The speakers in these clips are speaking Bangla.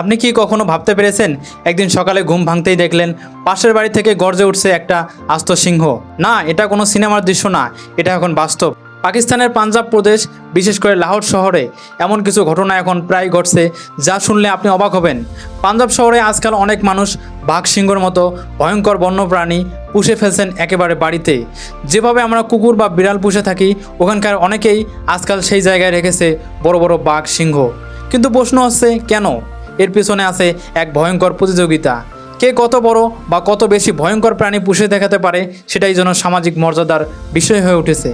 আপনি কি কখনো ভাবতে পেরেছেন? একদিন সকালে ঘুম ভাঙতেই দেখলেন, পাশের বাড়ি থেকে গর্জে উঠছে একটা আস্ত সিংহ। না, এটা কোনো সিনেমার দৃশ্য না, এটা এখন বাস্তব। পাকিস্তানের পাঞ্জাব প্রদেশ, বিশেষ করে লাহোর শহরে, এমন কিছু ঘটনা এখন প্রায় ঘটছে যা শুনলে আপনি অবাক হবেন। পাঞ্জাব শহরে আজকাল অনেক মানুষ বাঘ সিংহর মতো ভয়ঙ্কর বন্যপ্রাণী পুষে ফেলছেন একেবারে বাড়িতে। যেভাবে আমরা কুকুর বা বিড়াল পুষে থাকি, ওখানকার অনেকেই আজকাল সেই জায়গায় রেখেছে বড় বড় বাঘ সিংহ। কিন্তু প্রশ্ন হচ্ছে কেন? এর পিছনে আছে এক ভয়ঙ্কর প্রতিযোগিতা। কে কত বড় বা কত বেশি ভয়ঙ্কর প্রাণী পুষে দেখাতে পারে সেটাই যেন সামাজিক মর্যাদার বিষয় হয়ে উঠেছে।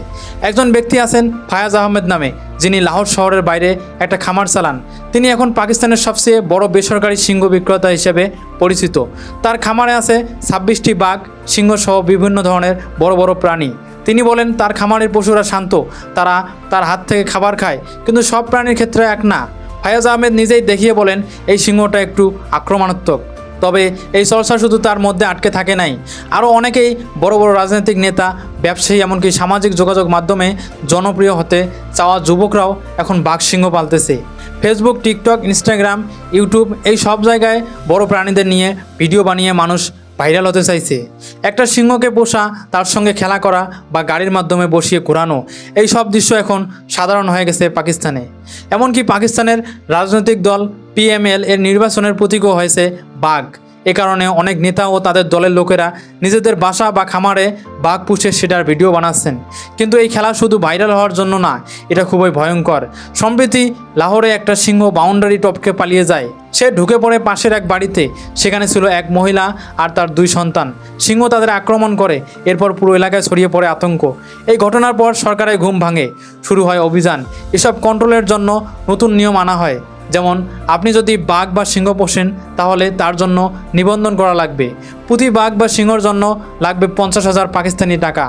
একজন ব্যক্তি আছেন ফায়াজ আহমেদ নামে, যিনি লাহোর শহরের বাইরে একটা খামার চালান। তিনি এখন পাকিস্তানের সবচেয়ে বড় বেসরকারি সিংহ বিক্রেতা হিসেবে পরিচিত। তার খামারে আছে ছাব্বিশটি বাঘ সিংহ সহ বিভিন্ন ধরনের বড় বড় প্রাণী। তিনি বলেন, তার খামারের পশুরা শান্ত, তারা তার হাত থেকে খাবার খায়, কিন্তু সব প্রাণীর ক্ষেত্রে এক না। ফায়াজ আহমেদ নিজেই দেখিয়ে বলেন, এই সিংহটা একটু আক্রমণাত্মক। তবে এই চর্চা শুধু তার মধ্যে আটকে থাকে নাই। আরও অনেকেই বড় বড় রাজনৈতিক নেতা, ব্যবসায়ী, এমনকি সামাজিক যোগাযোগ মাধ্যমে জনপ্রিয় হতে চাওয়া যুবকরাও এখন বাঘ সিংহ পালতেছে। ফেসবুক টিকটক ইনস্টাগ্রাম ইউটিউব এই সব জায়গায় বড় প্রাণীদের নিয়ে ভিডিও বানিয়ে মানুষ ভাইরাল হতে চাইছে। একটা সিংহকে পোষা, তার সঙ্গে খেলা করা বা গাড়ির মাধ্যমে বসিয়ে ঘোরানো, এই সব দৃশ্য এখন সাধারণ হয়ে গেছে পাকিস্তানে। এমনকি পাকিস্তানের রাজনৈতিক দল পিএমএল এর নির্বাচনের প্রতীকও হয়েছে বাঘ। এ কারণে অনেক নেতা ও তাদের দলের লোকেরা নিজেদের বাসা বা খামারে বাঘ পুষে সেটার ভিডিও বানাচ্ছেন। কিন্তু এই খেলা শুধু ভাইরাল হওয়ার জন্য না, এটা খুবই ভয়ঙ্কর। সম্প্রতি লাহোরে একটা সিংহ বাউন্ডারি টপকে পালিয়ে যায়। সে ঢুকে পড়ে পাশের এক বাড়িতে। সেখানে ছিল এক মহিলা আর তার দুই সন্তান। সিংহ তাদের আক্রমণ করে, এরপর পুরো এলাকায় ছড়িয়ে পড়ে আতঙ্ক। এই ঘটনার পর সরকারের ঘুম ভাঙে। শুরু হয় অভিযান। এসব কন্ট্রোলের জন্য নতুন নিয়ম আনা হয়। যেমন, আপনি যদি বাঘ বা সিংহ পোষেন, তাহলে তার জন্য নিবন্ধন করা লাগবে। প্রতি বাঘ বা সিংহর জন্য লাগবে পঞ্চাশ হাজার পাকিস্তানি টাকা।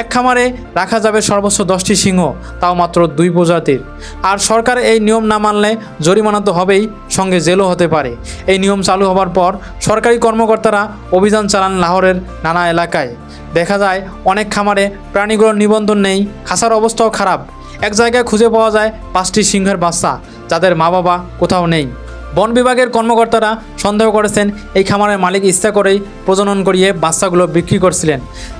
এক খামারে রাখা যাবে সর্বোচ্চ দশটি সিংহ, তাও মাত্র দুই প্রজাতির। আর সরকার এই নিয়ম না মানলে জরিমানা তো হবেই, সঙ্গে জেলও হতে পারে। এই নিয়ম চালু হবার পর সরকারি কর্মকর্তারা অভিযান চালান লাহোরের নানা এলাকায়। দেখা যায়, অনেক খামারে প্রাণীগুলোর নিবন্ধন নেই খাসার অবস্থাও খারাপ। এক জায়গায় খুঁজে পাওয়া যায় পাঁচটি সিংহের বাচ্চা। যাদের মা বাবা কোথাও নেই। বন বিভাগের কর্মকর্তারা সন্দেহ করেছেন, এই খামারের মালিক ইচ্ছা করেই প্রজনন করিয়ে বাচ্চাগুলো বিক্রি করছিলেন।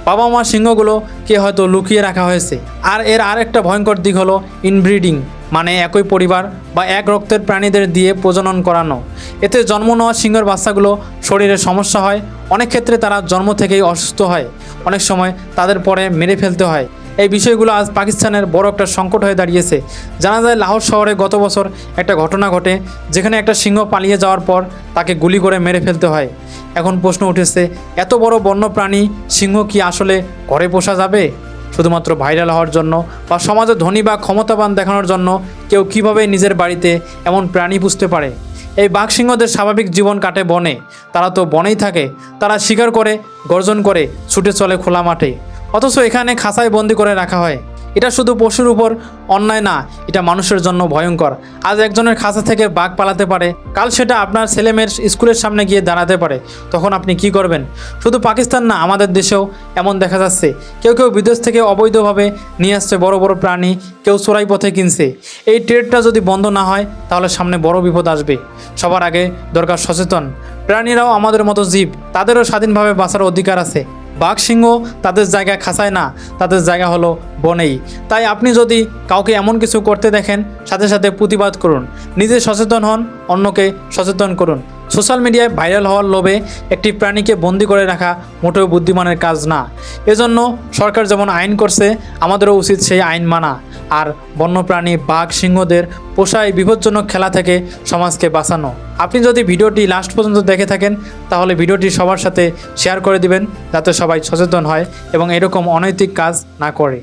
বাবা মা সিংহগুলো কে হয়তো লুকিয়ে রাখা হয়েছে। আর এর আরেকটা ভয়ঙ্কর দিক হলো ইনব্রিডিং মানে একই পরিবার বা এক রক্তের প্রাণীদের দিয়ে প্রজনন করানো। এতে জন্ম নেওয়া সিংহের বাচ্চাগুলো শরীরে সমস্যা হয়। অনেক ক্ষেত্রে তারা জন্ম থেকেই অসুস্থ হয়। অনেক সময় তাদের পরে মেরে ফেলতে হয়। এই বিষয়গুলো আজ পাকিস্তানের বড় একটা সংকট হয়ে দাঁড়িয়েছে। জানা যায় লাহোর শহরে গত বছর একটা ঘটনা ঘটে, যেখানে একটা সিংহ পালিয়ে যাওয়ার পর তাকে গুলি করে মেরে ফেলতে হয়। এখন প্রশ্ন উঠেছে, এত বড় বন্য প্রাণী সিংহ কি আসলে ঘরে পোষা যাবে? শুধুমাত্র ভাইরাল হওয়ার জন্য বা সমাজে ধনী বা ক্ষমতাবান দেখানোর জন্য কেউ কীভাবে নিজের বাড়িতে এমন প্রাণী পুষতে পারে? এই বাঘ সিংহদের স্বাভাবিক জীবন কাটে বনে। তারা তো বনেই থাকে, তারা শিকার করে, গর্জন করে ছুটে চলে খোলা মাঠে। অথচ এখানে খাঁচায় বন্দি করে রাখা হয়। এটা শুধু পশুর উপর অন্যায় না, এটা মানুষের জন্য ভয়ঙ্কর। আজ একজনের খাঁচা থেকে বাঘ পালাতে পারে, কাল সেটা আপনার ছেলেমেয়ের স্কুলের সামনে গিয়ে দাঁড়াতে পারে। তখন আপনি কি করবেন? শুধু পাকিস্তান না, আমাদের দেশেও এমন দেখা যাচ্ছে। কেউ কেউ বিদেশ থেকে অবৈধভাবে নিয়ে আসছে বড় বড় প্রাণী, কেউ চোরাই পথে কিনছে। এই ট্রেডটা যদি বন্ধ না হয়, তাহলে সামনে বড় বিপদ আসবে। সবার আগে দরকার সচেতন। প্রাণীরাও আমাদের মতো জীব, তাদেরও স্বাধীনভাবে বাঁচার অধিকার আছে। বাঘ সিংহ তাদের জায়গা খাসায় না, তাদের জায়গা হলো বনেই। তাই আপনি যদি কাউকে এমন কিছু করতে দেখেন, সাথে সাথে প্রতিবাদ করুন। নিজে সচেতন হন, অন্যকে সচেতন করুন। সোশ্যাল মিডিয়ায় ভাইরাল হওয়ার লোভে একটি প্রাণীকে বন্দি করে রাখা মোটেও বুদ্ধিমানের কাজ না। এজন্য সরকার যেমন আইন করছে, আমাদেরও উচিত সেই আইন মানা। আর বন্যপ্রাণী, বাঘ, সিংহদের পোষায় বিপজ্জনক খেলা থেকে সমাজকে বাঁচানো। আপনি যদি ভিডিওটি লাস্ট পর্যন্ত দেখে থাকেন, তাহলে ভিডিওটি সবার সাথে শেয়ার করে দিবেন, যাতে সবাই সচেতন হয় এবং এরকম অনৈতিক কাজ না করে।